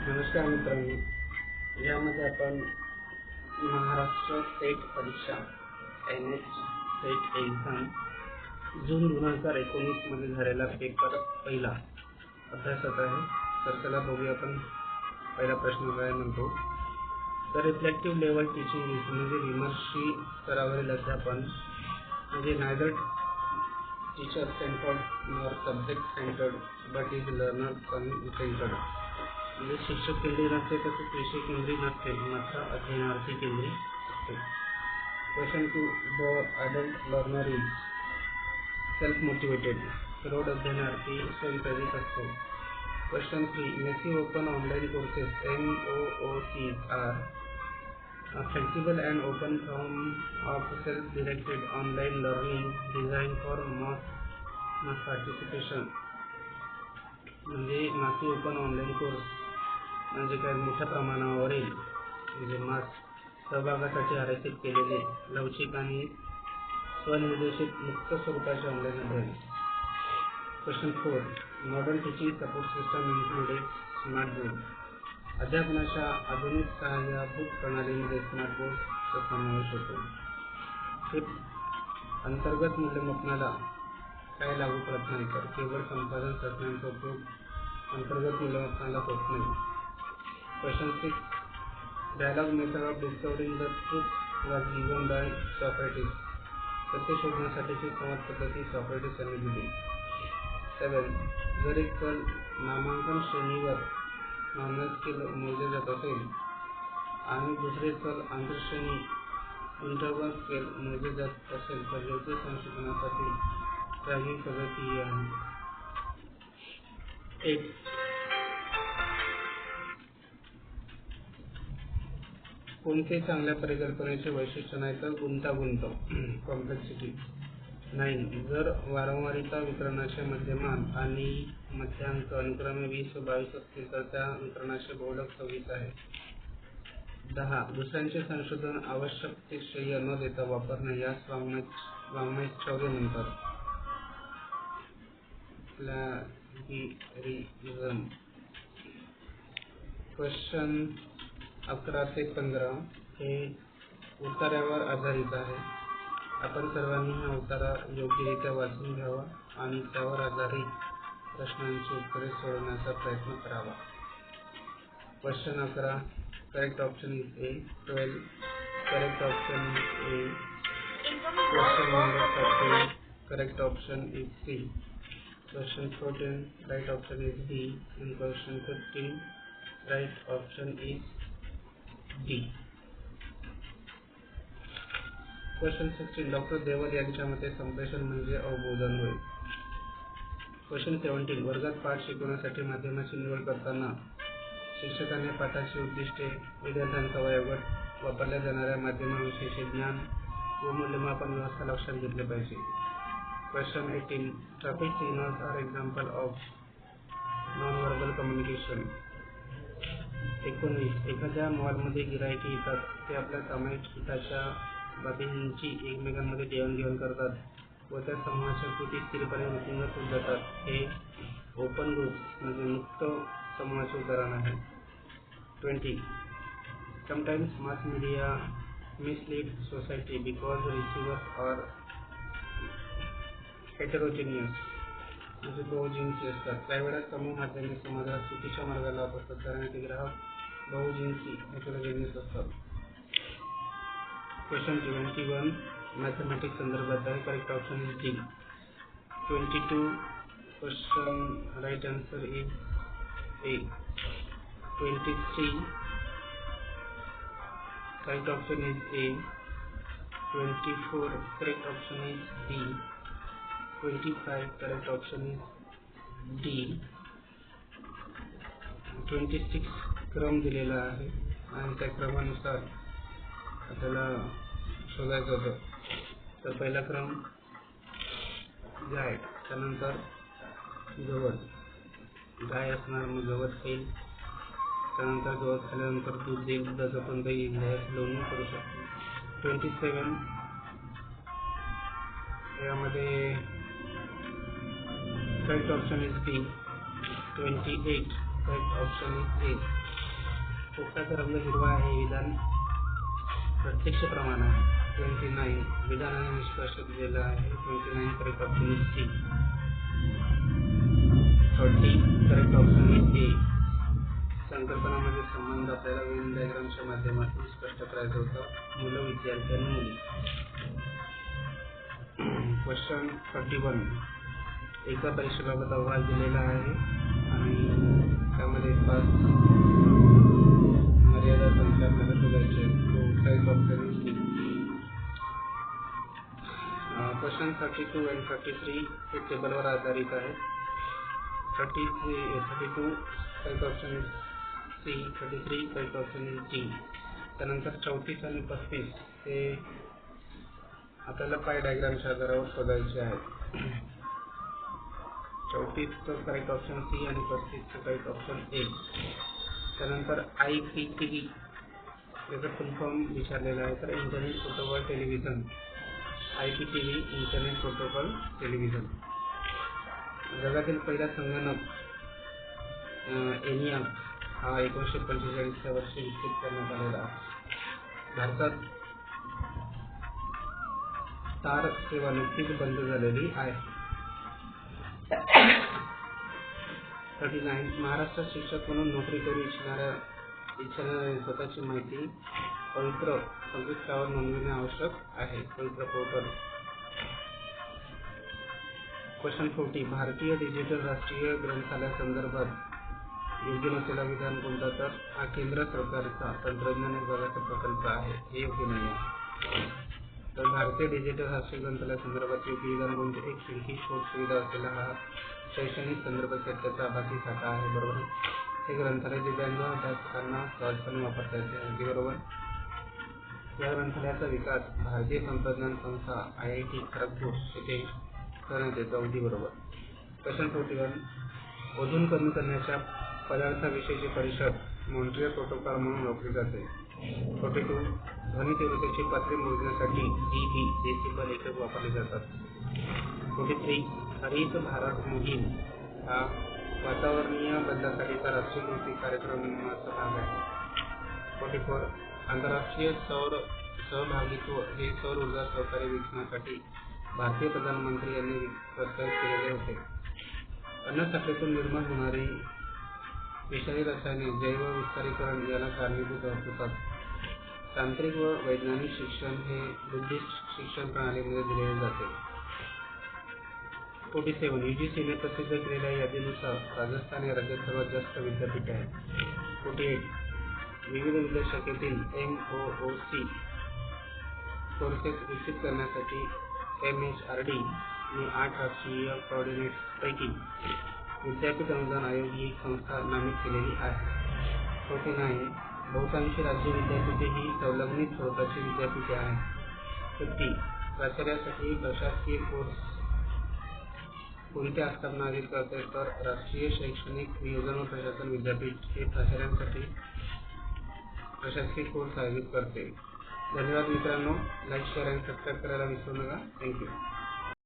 नमस्कार मित्रांनो. यामध्ये आपण महाराष्ट्र स्टेट परीक्षा N H state exam June दोन हजार एकोणीसमध्ये झालेला पेपर पहिला अभ्यासात आहे. तर त्याला बघूया आपण पहिला प्रश्न काय म्हणतो. तर रिफ्लेक्टिव्ह लेवल टीचिंग म्हणजे विमर्शी स्तरावरील अध्यापन म्हणजे neither teacher centred nor subject centred but is learner centred शिक्षक केंद्रित नसते तसेच विषय केंद्रित नसते मात्र अध्ययनार्थी असते question two the learner is self motivated अध्ययनार्थी question three massive open online courses M O O R म्हणजे मासी ओपन ऑनलाईन कोर्स म्हणजे काय मोठ्या प्रमाणावरील म्हणजे मास सहभागासाठी आरक्षित केलेले लवचिक आणि स्वनिर्देशित मुक्त स्वरूपाचे ऑनलाईन अध्ययन question four modern teaching support system included smart board अध्यापनाच्या आधुनिक सहाय्यभूत प्रणालीमध्ये स्मार्ट बोर्डचा समावेश होतो. फिफ्थ अंतर्गत मूल्यमापनाला काय लागू करत नाही तर केवळ संपादन चाचण्यांचा उपयोग अंतर्गत मूल्यमापनाला होत नाही. Question 6. Dialogue method of discovering the truth was given by Socrates. सत्य शोधण्यासाठीची संवाद पद्धती सॉक्रेटिस यांनी दिली. सेवन जर एक कल नामांकन श्रेणीवर मानस केलं मोजले जात असेल आणि दुसरे कल आंतरश्रेणी इंटरवल स्केल मोजले जात असेल तर योग्य संशोधनासाठी प्रायोगिक पद्धती ही आहे एक कोणत्याही चांगल्या परिकल्पनेचे वैशिष्ट्य नाही तर गुंतागुंत. कॉम्प्लेक्सिटी नाईन जर वारंवारिता वितरणाचे मध्यमान आणि मध्यांक अनुक्रमे वीस व बावीस असतील तर त्या वितरणाचे बहुलक सव्वीस आहे. दहा. दुसऱ्यांचे संशोधन आवश्यक ते श्रेय न देता वापरणे यास वाङ्मय शौर्य म्हणतात. क्वेश्चन अकरा ते पंधरा हे उतार्यावर आधारित आहे. आपण सर्वांनी हा उतारा योग्यरित्या वाचून घ्यावा आणि त्यावर आधारित प्रश्नांची उत्तरे सोडवण्याचा प्रयत्न करावा. क्वेश्चन अकरा correct option is A twelve correct option is A question number thirteen correct option is C question fourteen right option is B question fifteen right option is D. Question sixteen doctor Deval यांच्या मते संप्रेषण म्हणजे अवबोधन होय. Question seventeen वर्गात पाठ शिकवण्यासाठी माध्यमाची निवड करताना शिक्षकाने पाठाची उद्दिष्टे विद्यार्थ्यांचा वयोगट वापरल्या जाणाऱ्या माध्यमाविषयीचे ज्ञान व मूल्यमापन व्यवस्था लक्षात घेतले पाहिजे. Question eighteen traffic signals are example of non verbal communication एकोणवीस. एखाद्या मॉलमध्ये गिरायके येतात. ते आपल्या सामायिक हिताच्या बाबींची एकमेकांमध्ये देवाणघेवाण करतात व त्या समूहाच्या कृती स्थिरपणे वृत्तींगत होत जातात हे ओपन ग्रुप म्हणजे मुक्त समूहाचे उदाहरण आहे. Twenty. Sometimes mass media mislead society because receivers are heterogeneous म्हणजे बहुजिन्सी असतात. काही वेळा समूह माध्यमे समाजाला चुकीच्या मार्गाला लावत असतात कारण ते ग्राहक low GC heterogeneous circle. Question 21 mathematics under the correct option is D. 22 question right answer is A. 23 right option is A. 24 correct option is D. 25 correct option is D. 26 क्रम दिलेला आहे आणि त्या क्रमानुसार आपल्याला शोधायचं होतं. तर पहिला क्रम गाय त्यानंतर गवत. गाय असणार मग गवत खाईल. त्यानंतर गवत खाल्यानंतर दूध देईल. दुधाचं पण काही लोन करू शकतो. ट्वेंटी सेवन यामध्ये correct option is B twenty eight correct option is A पोपटाचा रंग हिरवा आहे. विधान प्रत्यक्ष प्रमाण आहे. Twenty nine. विधानाने निष्कर्ष दिलेला आहे. Twenty nine correct option is C thirty correct option is A संकल्पनामध्ये संबंध आपल्याला वेन डायग्रामच्या माध्यमातून स्पष्ट करायचं होतं. मुलं विद्यार्थी आणि मुली. क्वेश्चन थर्टी वन एका परीक्षेबाबत अहवाल दिलेला आहे. आणि त्यामध्ये पाच question thirty two and thirty three हे टेबलवर आधारित आहे thirty three thirty two five option C thirty three five option D त्यानंतर चौतीस आणि पस्तीस हे आपल्याला पाय डायग्रामच्या आधारावर शोधायचे आहे चौतीसचं करेक्ट ऑप्शन सी आणि पस्तीसचं करेक्ट ऑप्शन ए त्यानंतर आय पी टी व्ही याचा फुल फॉर्म विचारलेला आहे तर internet protocol television I P T V internet protocol television जगातील पहिला संगणक एनियाक हा एकोणीसशे पंचेचाळीसच्या वर्षी विकसित करण्यात आलेला भारतात तार सेवा नुकतीच बंद झालेली आहे. थर्टी नाईन महाराष्ट्रात शिक्षक म्हणून नोकरी करू इच्छिणाऱ्या इच्छिणाऱ्या स्वतःची माहिती पवित्र संकेतस्थळावर नोंदविणे आवश्यक आहे. पवित्र पोर्टल. Question forty. भारतीय डिजिटल राष्ट्रीय ग्रंथालय संदर्भात योग्य नसलेला विधान कोणता? तर हा केंद्र सरकारचा तंत्रज्ञान विभागाचा प्रकल्प आहे. हे योग्य नाही आहे. तर भारतीय डिजिटल राष्ट्रीय ग्रंथालय संदर्भात योग्य विधान कोणते? एक खिडकी शोध सुविधा असलेला हा शैक्षणिक संदर्भ क्षेत्राचा आभासी शाखा आहे. बरोबर? हे ग्रंथालय दिव्यांग अभ्यासकांना सहजपणे वापरता येते. अगदी बरोबर. या ग्रंथालयाचा विकास भारतीय तंत्रज्ञान संस्था आय आय टी खरगपूर येथे करण्यात येतो. अगदी बरोबर. क्वेश्चन फोर्टी वन ओझोन कमी करण्याच्या पदार्थाविषयीची परिषद मॉन्ट्रियल प्रोटोकॉल म्हणून ओळखली जाते. फोर्टी टू ध्वनी तीव्रतेची पातळी मोजण्यासाठी डी बी डेसिबल एकक वापरले जातात. फोर्टी थ्री हरित भारत मोहीम हा वातावरणीय बदलासाठीचा राष्ट्रीय कृती कार्यक्रमाचा भाग आहे. फोर्टी फोर आंतरराष्ट्रीय सौर सहभागित्व हे सौर ऊर्जा सहकार्य विकसनासाठी भारतीय प्रधानमंत्री यांनी प्रस्तावित केलेले होते. अन्न साखळीतून निर्माण होणारी विषारी रसायने जैव विस्तारीकरण याला कारणीभूत होतात तांत्रिक व वैज्ञानिक शिक्षण हे बुद्धिस्ट शिक्षण प्रणालीमध्ये दिले जाते. फोर्टी सेवन यू जी सीने प्रसिद्ध केलेल्या यादीनुसार राजस्थान या राज्यात सर्वात जास्त विद्यापीठ आहे. फोर्टी एट विविध विद्याशाखेतील M O O C courses विकसित करण्यासाठी एम एच आर डी आणि आठ राष्ट्रीय कोऑर्डिनेट्सपैकी विद्यापीठ अनुदान आयोग ही संस्था नामित केलेली आहे. फोर्टी नाईन बहुतांशी राज्य विद्यापीठे ही संलग्नित स्वरूपाची विद्यापीठे आहेत. फिफ्टी प्राचार्यासाठी प्रशासकीय कोर्स कोणत्या आस्थापनातील करते तर राष्ट्रीय शैक्षणिक नियोजन व प्रशासन विद्यापीठ हे प्राचार्यांसाठी प्रशासकीय कोर्स आयोजित करते. धन्यवाद मित्रांनो. लाईक शेअर आणि सबस्क्राईब करायला विसरू नका. थँक्यू.